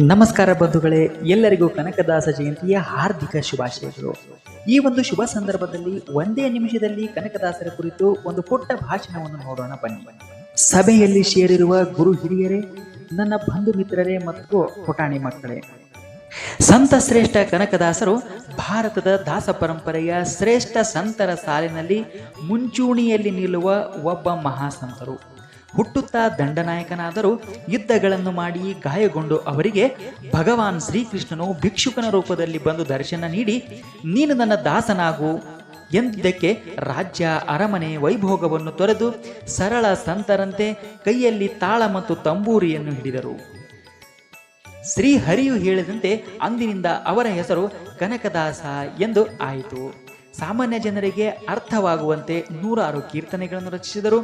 ನಮಸ್ಕಾರ ಬಂಧುಗಳೇ, ಎಲ್ಲರಿಗೂ ಕನಕದಾಸ ಜಯಂತಿಯ ಹಾರ್ದಿಕ ಶುಭಾಶಯಗಳು. ಈ ಒಂದು ಶುಭ ಸಂದರ್ಭದಲ್ಲಿ ಒಂದೇ ನಿಮಿಷದಲ್ಲಿ ಕನಕದಾಸರ ಕುರಿತು ಒಂದು ಪುಟ್ಟ ಭಾಷಣವನ್ನು ನೋಡೋಣ ಬನ್ನಿ. ಸಭೆಯಲ್ಲಿ ಸೇರಿರುವ ಗುರು ಹಿರಿಯರೇ, ನನ್ನ ಬಂಧು ಮಿತ್ರರೇ ಮತ್ತು ಪುಟಾಣಿ ಮಕ್ಕಳೇ. ಸಂತ ಶ್ರೇಷ್ಠ ಕನಕದಾಸರು ಭಾರತದ ದಾಸ ಪರಂಪರೆಯ ಶ್ರೇಷ್ಠ ಸಂತರ ಸಾಲಿನಲ್ಲಿ ಮುಂಚೂಣಿಯಲ್ಲಿ ನಿಲ್ಲುವ ಒಬ್ಬ ಮಹಾಸಂತರು. ಹುಟ್ಟುತ್ತಾ ದಂಡನಾಯಕನಾದರೂ ಯುದ್ಧಗಳನ್ನು ಮಾಡಿ ಗಾಯಗೊಂಡು ಅವರಿಗೆ ಭಗವಾನ್ ಶ್ರೀಕೃಷ್ಣನು ಭಿಕ್ಷುಕನ ರೂಪದಲ್ಲಿ ಬಂದು ದರ್ಶನ ನೀಡಿ, ನೀನು ನನ್ನ ದಾಸನಾಗು ಎಂದಿದ್ದಕ್ಕೆ ರಾಜ್ಯ, ಅರಮನೆ, ವೈಭೋಗವನ್ನು ತೊರೆದು ಸರಳ ಸಂತರಂತೆ ಕೈಯಲ್ಲಿ ತಾಳ ಮತ್ತು ತಂಬೂರಿಯನ್ನು ಹಿಡಿದರು. ಶ್ರೀಹರಿಯು ಹೇಳಿದಂತೆ ಅಂದಿನಿಂದ ಅವರ ಹೆಸರು ಕನಕದಾಸ ಎಂದು ಆಯಿತು. ಸಾಮಾನ್ಯ ಜನರಿಗೆ ಅರ್ಥವಾಗುವಂತೆ ನೂರಾರು ಕೀರ್ತನೆಗಳನ್ನು ರಚಿಸಿದರು.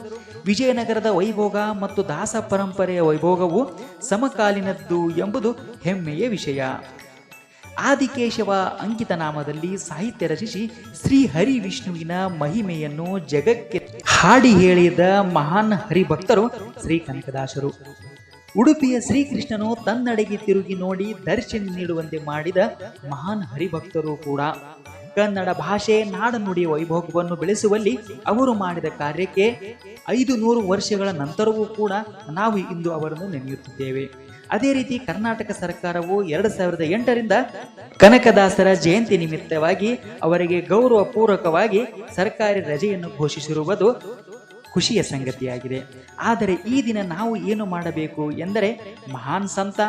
ವಿಜಯನಗರದ ವೈಭೋಗ ಮತ್ತು ದಾಸ ಪರಂಪರೆಯ ವೈಭೋಗವು ಸಮಕಾಲೀನದ್ದು ಎಂಬುದು ಹೆಮ್ಮೆಯ ವಿಷಯ. ಆದಿಕೇಶವ ಅಂಕಿತ ನಾಮದಲ್ಲಿ ಸಾಹಿತ್ಯ ರಚಿಸಿ ಶ್ರೀ ಹರಿ ವಿಷ್ಣುವಿನ ಮಹಿಮೆಯನ್ನು ಜಗಕ್ಕೆ ಹಾಡಿ ಹೇಳಿದ ಮಹಾನ್ ಹರಿಭಕ್ತರು ಶ್ರೀ ಕನಕದಾಸರು ಉಡುಪಿಯ ಶ್ರೀಕೃಷ್ಣನು ತನ್ನಡೆಗೆ ತಿರುಗಿ ನೋಡಿ ದರ್ಶನ ನೀಡುವಂತೆ ಮಾಡಿದ ಮಹಾನ್ ಹರಿಭಕ್ತರು ಕೂಡ. ಕನ್ನಡ ಭಾಷೆ ನಾಡನುಡಿಯ ವೈಭೋಗವನ್ನು ಬೆಳೆಸುವಲ್ಲಿ ಅವರು ಮಾಡಿದ ಕಾರ್ಯಕ್ಕೆ ಐದು ನೂರು ವರ್ಷಗಳ ನಂತರವೂ ಕೂಡ ನಾವು ಇಂದು ಅವರನ್ನು ನೆನೆಯುತ್ತಿದ್ದೇವೆ. ಅದೇ ರೀತಿ ಕರ್ನಾಟಕ ಸರ್ಕಾರವು ಎರಡು ಸಾವಿರದ ಎಂಟರಿಂದ ಕನಕದಾಸರ ಜಯಂತಿ ನಿಮಿತ್ತವಾಗಿ ಅವರಿಗೆ ಗೌರವ ಪೂರ್ವಕವಾಗಿ ಸರ್ಕಾರಿ ರಜೆಯನ್ನು ಘೋಷಿಸಿರುವುದು ಖುಷಿಯ ಸಂಗತಿಯಾಗಿದೆ. ಆದರೆ ಈ ದಿನ ನಾವು ಏನು ಮಾಡಬೇಕು ಎಂದರೆ ಮಹಾನ್ ಸಂತ,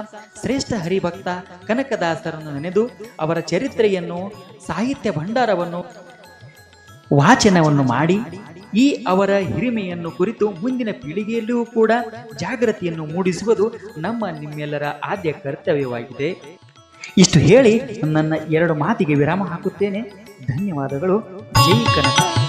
ಶ್ರೇಷ್ಠ ಹರಿಭಕ್ತ, ಕನಕದಾಸರನ್ನು ನೆನೆದು ಅವರ ಚರಿತ್ರೆಯನ್ನು, ಸಾಹಿತ್ಯ ಭಂಡಾರವನ್ನು, ವಾಚನವನ್ನು ಮಾಡಿ, ಈ ಅವರ ಹಿರಿಮೆಯನ್ನು ಕುರಿತು ಮುಂದಿನ ಪೀಳಿಗೆಯಲ್ಲಿಯೂ ಕೂಡ ಜಾಗೃತಿಯನ್ನು ಮೂಡಿಸುವುದು ನಮ್ಮ ನಿಮ್ಮೆಲ್ಲರ ಆದ್ಯ ಕರ್ತವ್ಯವಾಗಿದೆ. ಇಷ್ಟು ಹೇಳಿ ನನ್ನ ಎರಡು ಮಾತಿಗೆ ವಿರಾಮ ಹಾಕುತ್ತೇನೆ. ಧನ್ಯವಾದಗಳು. ಜೈ ಕನಕ.